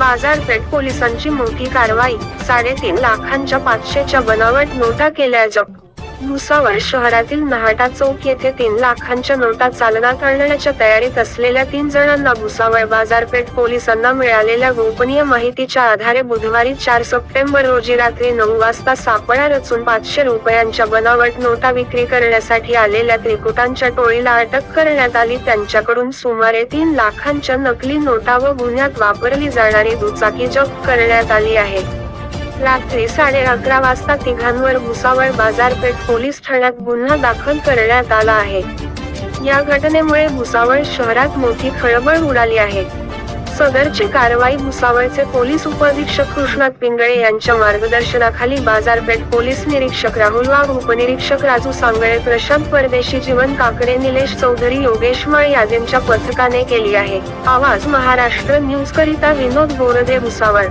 बाजारपेठ पोलिसांची मोठी कारवाई. साडेतीन लाखांच्या पाचशेच्या बनावट नोटा केल्या जप्त भुसावळ शहरातील नहाटा चौक येथे तीन लाखांच्या नोटा चालनात आणण्याच्या तयारीत असलेल्या तीन जणांना भुसावळ बाजारपेठ पोलिसांना मिळालेल्या गोपनीय माहितीच्या आधारे बुधवारी चार सप्टेंबर रोजी रात्री नऊ वाजता सापळा रचून पाचशे रुपयांच्या बनावट नोटा विक्री करण्यासाठी आलेल्या त्रिकुटांच्या टोळीला अटक करण्यात आली. त्यांच्याकडून सुमारे तीन लाखांच्या नकली नोटा व गुन्ह्यात वापरली जाणारी दुचाकी जप्त करण्यात आली आहे. रात्री साडे अकरा वाजता तिघांवर भुसावळ बाजारपेठ पोलीस ठाण्यात गुन्हा दाखल करण्यात आला आहे. या घटनेमुळे भुसावळ शहरात मोठी खळबळ उडाली आहे. सदरची कारवाई भुसावळचे पोलीस उपअधीक्षक कृष्णात पिंगळे यांच्या मार्गदर्शनाखाली बाजारपेठ पोलीस निरीक्षक राहुल वाघ उपनिरीक्षक राजू सांगळे प्रशांत परदेशी जीवन काकडे निलेश चौधरी योगेश माळ यादींच्या पथकाने केली आहे. आवाज महाराष्ट्र न्यूज करिता विनोद बोरदे भुसावळ.